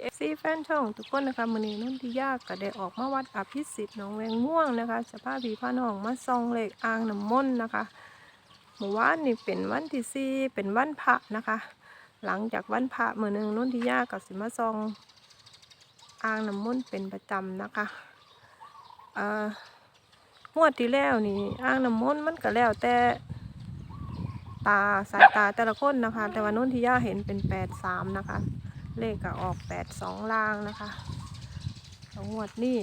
เอฟซีแฟนช่องทุกคนนะคะมือนี้นุ่นที่ยากก็ได้ออกมาวัดอภิสิทธิ์หนองแวงม่วงนะคะสภาพผีพาน้องมาซองเหลขอ่างน้ำมนต์นะคะเมื่อวานนี่เป็นวันที่สี่เป็นวันพระนะคะ หลังจากวันพระมือหนึ่งนุ่นที่ยากกับสิมาซองอ่างน้ำมนต์เป็นประจำนะคะเอ่องวดที่แล้วนี่อ่างน้ำมนต์มันก็แล้วแต่ตาสายตาแต่ละคนนะคะ แต่ว่านุ่นที่ยาเห็นเป็นแปดสามนะคะ เลขก็ออกแปดสองล่างนะคะแล้วงวดนี้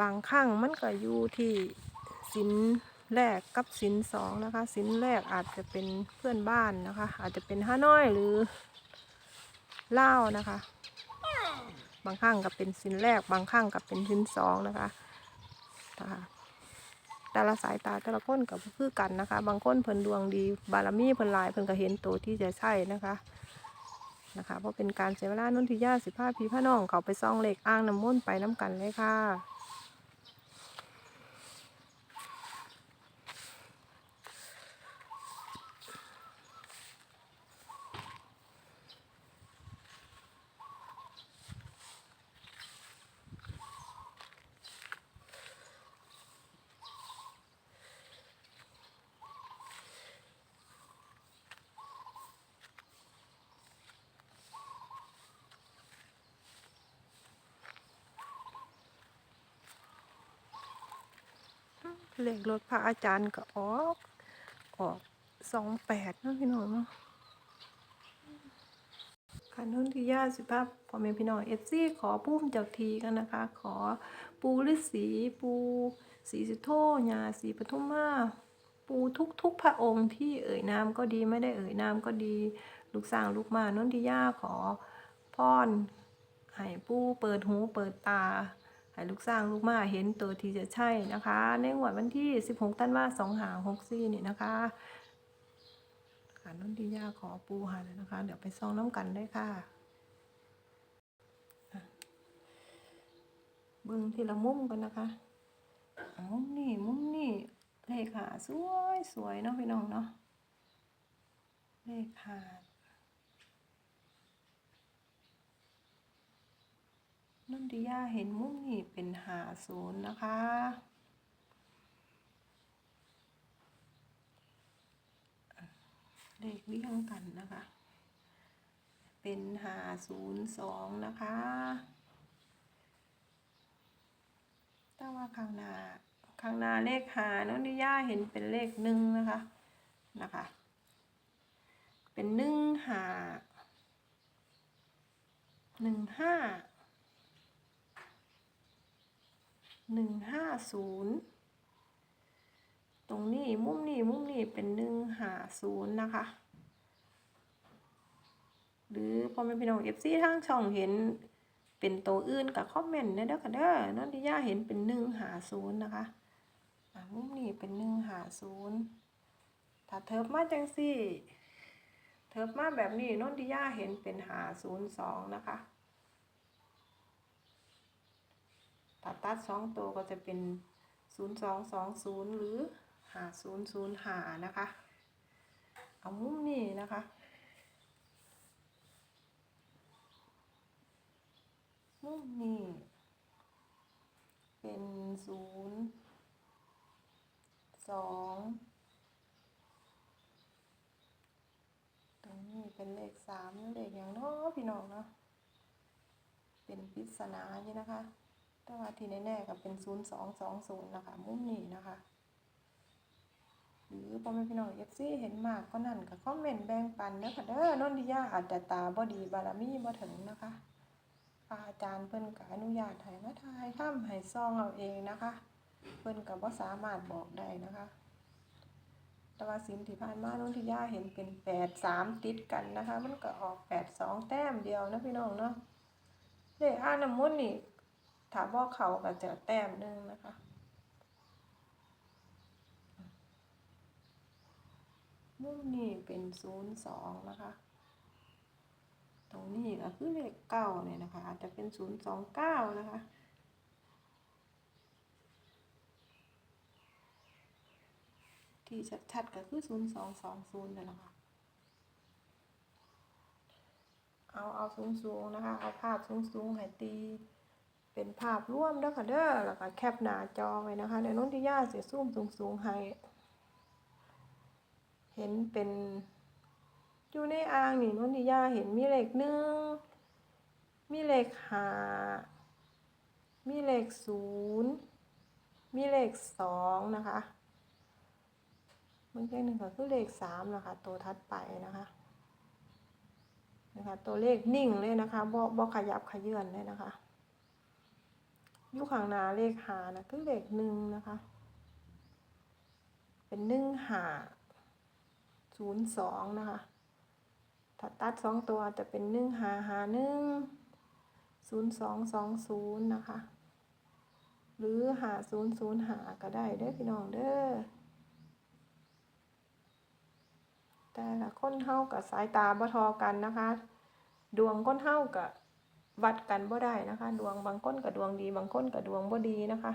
บางครั้งมันก็อยู่ที่สินแรกกับสินสองนะคะ สินแรกอาจจะเป็นเพื่อนบ้านนะคะ อาจจะเป็นฮานอยหรือเล่านะคะ บางครั้งก็เป็นสินแรก บางครั้งก็เป็นสินสองนะคะแต่ละสายตาแต่ละคนกับคือกันนะคะ บางคนเพิ่นดวงดี บารมีเพิ่นลายเพิ่นก็เห็นตัวที่จะใช่นะคะ นะคะเพราะเป็นการเสียเวลานุ่นทิยาสิผ้าพีผ้าน้องเขาไปซ่องเหล็กอ้างน้ำมุ่นไปน้ำกันเลยค่ะ เลขรถพระอาจารย์ก็ออก ออกสองแปดนะพี่น้องเนาะค่ะนุ่นทิยาสิบห้าพ่อแม่พี่น้องเอฟซีขอพุ่มเจ้าทีกันนะคะ ขอปูฤาษีปูสีสุโธญาสีปทุมมาปูทุกทุกพระองค์ที่เอ่ยนามก็ดีไม่ได้เอ่ยนามก็ดี ลูกสร้างลูกมานุ่นทิยาขอพรให้ปูเปิดหูเปิดตา ให้ลูกสร้างลูกมาเห็นตัวที่จะใช่นะคะ ในงวดวันที่ 16ธันวาคม2หา64นี่นะคะค่ะนุ่นที่ย่าขอปูหาเลยนะคะ เดี๋ยวไปซองน้ำกันได้ค่ะเบิ้งทีละมุมกันนะคะอะมุมนี่มุมนี่เลขาสวยสวยเนาะพี่น้องเนาะเลขา นุ่นทิยาเห็นมุมนี่เป็นหาศูนย์นะคะ เลขเรียงกันนะคะ เป็นหาศูนย์สองนะคะแต่ว่าข้างหน้าข้างหน้าเลขหานุ่นทิยาเห็นเป็นเลขหนึ่งนะคะนะคะ เป็นหนึ่งหาหนึ่งห้า หนึ่งห้าศูนย์ตรงนี้มุมนี้มุมนี้เป็นหนึ่งหาศูนย์นะคะ หรือพอแม่พี่น้องเอฟซีทางช่องเห็นเป็นตัวอื่นกับคอมเมนต์นะเด้อค่ะเด้อนั่นที่ย่าเห็นเป็นหนึ่งหาศูนย์นะคะมุมนี้เป็นหนึ่งหาศูนย์ถ้าเทิบมาจังสี่ เทิบมาแบบนี้นนที่ย่าเห็นเป็นหาศูนย์สองนะคะ ถ้าตัดสองตัวก็จะเป็นศูนย์สองสองศูนย์หรือหาศูนย์ศูนย์หานะคะ เอามุมนี้นะคะ มุมนี้เป็นศูนย์สองตรงนี้เป็นเลขสามเลขอย่างเน้อพี่น้องเนาะเป็นปริศนาอยู่นะคะ แต่ว่าที่แน่ๆก็เป็น 0220 นะคะ มุมนี้นะคะ หรือพ่อแม่พี่น้องเอฟซีเห็นมากก็นั่นก็คอมเมนต์แบ่งปันเด้อค่ะเด้อนนทิยาอาจจะตาบ่ดีบารมีบ่ถึงนะคะอาจารย์เพิ่นก็อนุญาตให้มาทายถ้ำให้ซองเอาเองนะคะ เพิ่นก็บ่สามารถบอกได้นะคะ แต่ว่าสินที่ผ่านมานนทิยาเห็นเป็น83ติดกันนะคะ มันก็ออก82แต้มเดียวนะพี่น้องเนาะเลขอ่านน้ำมนต์นี่ ถามว่าเขาก็จะแต้มหนึ่งนะคะมุมนี้เป็นศูนย์สองนะคะ ตรงนี้ก็คือเลขเก้าเนี่ยนะคะ อาจจะเป็นศูนย์สองเก้านะคะที่ชัดๆก็คือศูนย์สองสองศูนย์นี่นแหละค่ะ เอา เอาสูงสูงๆนะคะ เอาภาพสูงสูงๆให้ตี เป็นภาพร่วมเด้อค่ะเด้อแล้วก็แคปหน้าจอไว้นะคะในน้นทิยาเสียซูมสูงสูงๆให้เห็นเป็นอยู่ในอ่างนี่น้นทิยาเห็นมีเลขหนึ่งมีเลขห้ามีเลขศูนย์มีเลขสองนะคะมันแค่หนึ่งก็คือเลขสามนะคะ ตัวทัดไปนะคะนะคะ ตัวเลขนิ่งเลยนะคะบ่บ่ขยับขยื่นเลยนะคะ อยู่ข้างหน้าเลขหานะคือเลขหนึ่งนะคะ เป็นหนึ่งหาศูนย์สองนะคะถ้าตัดสองตัวจะเป็นหนึ่งหาหาหนึ่งศูนย์สองสองศูนย์นะคะ หรือหาศูนย์ศูนย์หาก็ได้เด้อพี่น้องเด้อแต่ละคนเฮากับสายตาบ่ทอกันนะคะ ดวงคนเฮากับ วัดกันบ่ได้นะคะ ดวงบางคนกับดวงดี บางคนกับดวงบ่ดีนะคะ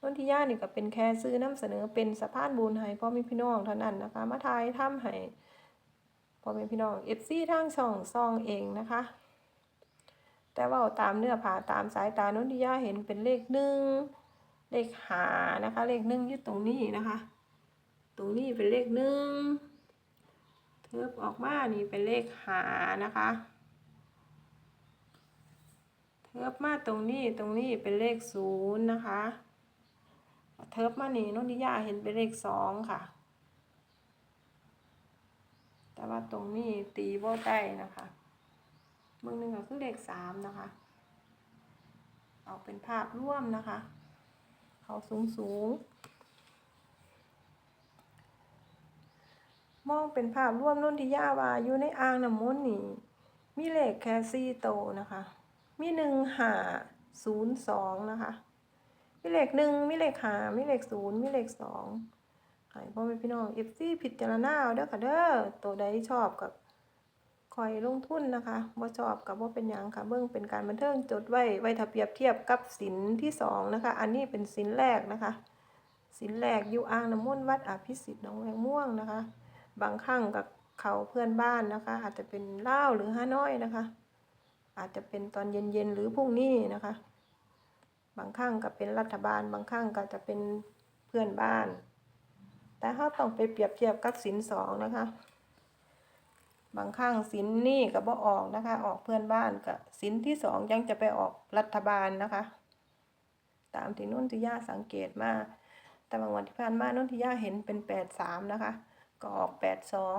นนทิยานี่ก็เป็นแค่ซื้อนำเสนอเป็นสะพานบุญให้พ่อแม่พี่น้องเท่านั้นนะคะ มาทายถ้ำให้พ่อแม่พี่น้อง FC ทางช่องซองเองนะคะ แต่ว่าตามเนื้อผาตามสายตานนทิยาเห็นเป็นเลขหนึ่งเลขหานะคะ เลขหนึ่งยู่ตรงนี้นะคะ ตรงนี้เป็นเลขหนึ่งเทิบออกมานี่เป็นเลขหานะคะ เทิบมาตรงนี้ตรงนี้เป็นเลขศูนย์นะคะ เทิบมานี่นนทิยาเห็นเป็นเลขสองค่ะ แต่ว่าตรงนี้ตีโบได้นะคะมือหนึ่งก็คือเลขสามนะคะ เอาเป็นภาพร่วมนะคะ เขาสูงสูงมองเป็นภาพร่วมนุ่นที่ย่าว่าอยู่ในอ่างน้ำมนต์นี่ มีเลขแค่สี่โตนะคะ มีหนึ่งหาศูนย์สองนะคะ มีเลขหนึ่งมีเลขหามีเลขศูนย์มีเลขสองให้พ่อแม่พี่น้องเอฟซีพิดจารณาเอาเด้อค่ะเด้อตัวใดชอบกับคอยลงทุนนะคะบ่ชอบกับว่าเป็นหยังค่ะ เบิ่งเป็นการบันเทิงจดไว้ไว้ถ้าเปรียบเทียบกับสินที่สองนะคะ อันนี้เป็นสินแรกนะคะ สินแรกอยู่อ่างน้ำมนต์วัดอภิสิทธิ์หนองแวงม่วงนะคะ บางครั้งกับเขาเพื่อนบ้านนะคะ อาจจะเป็นเล่าหรือฮานอยนะคะ อาจจะเป็นตอนเย็นๆหรือพรุ่งนี้นะคะ บางครั้งก็เป็นรัฐบาล บางครั้งก็จะเป็นเพื่อนบ้าน แต่เขาต้องไปเปรียบเทียบกับสินสองนะคะ บางครั้งสินนี่ก็บ่ออกนะคะ ออกเพื่อนบ้านกับสินที่สองยังจะไปออกรัฐบาลนะคะ ตามที่นุ่นทิยาสังเกตมาแต่บางวันที่ผ่านมานุ่นทิยาเห็นเป็นแปดสามนะคะ ก็ออกแปดสอง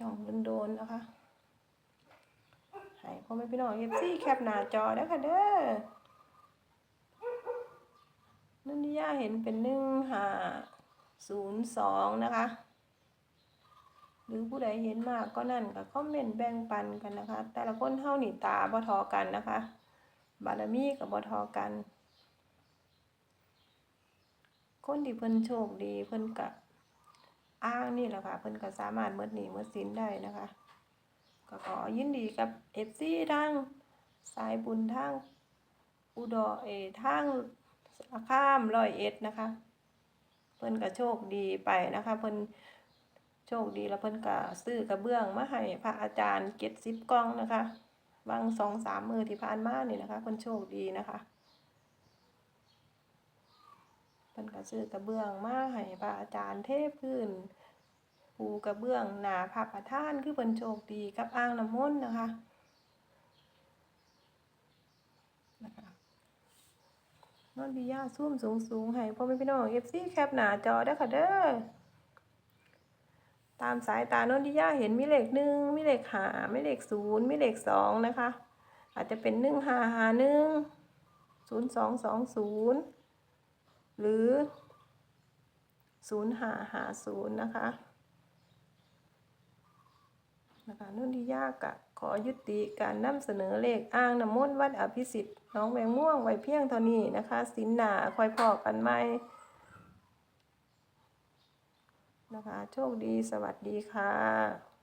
จ้องโดนๆนะคะให้พ่อแม่พี่น้องเอฟซี่แคปหน้าจอได้อค่ะเด้อนุ่นที่ย่าเห็นเป็นหนึ่งห้าศูนย์สองนะคะ หรือผู้ใดเห็นมากก็นั่นก็คอมเมนต์แบ่งปันกันนะคะ แต่ละคนเท่าหนีตาบ่ทอกันนะคะ บารมีกับบ่ทอกัน คนที่เพิ่นโชคดีเพิ่นกะ อ้างนี่แหละค่ะ เพิ่นก็สามารถเมิดหนี้เมิดสินได้นะคะ ก็ขอยินดีกับเอฟซีทางสายบุญทางอุดรเอทางสารคามร้อยเอ็ดนะคะ เพิ่นก็โชคดีไปนะคะ เพิ่นโชคดีแล้วเพิ่นก็ซื้อกระเบื้องมาให้พระอาจารย์เก็ดสิบกล่องนะคะวางสองสามมือที่ผ่านมานี่นะคะ เพิ่นโชคดีนะคะ เพิ่นก็ซื้อกระเบื้องมาให้พระอาจารย์เทพื้นปูกระเบื้องหนาพระประธานคือเพิ่นโชคดีกับอ่างน้ำมนต์นะคะนะคะนนทิยาซูมสูงสูงให้พ่อแม่พี่น้องเอฟซีแคปหน้าจอได้ค่ะเด้อตามสายตานนทิยาเห็นมีเลขหนึ่งมีเลขหามีเลขศูนย์มีเลขสองนะคะ อาจจะเป็นหนึ่งหาหาหนึ่งศูนย์สองสองศูนย์ หรือศูนย์หาหาศูนย์นะคะนะคะนุ่นที่ยากกะขอยุติการนำเสนอเลขอ้างน้ำมนต์วัดอภิสิทธิ์น้องแมงม่วงไว้เพียงเท่านี้นะคะสินหนาคอยพอกันไหมนะคะ โชคดีสวัสดีค่ะ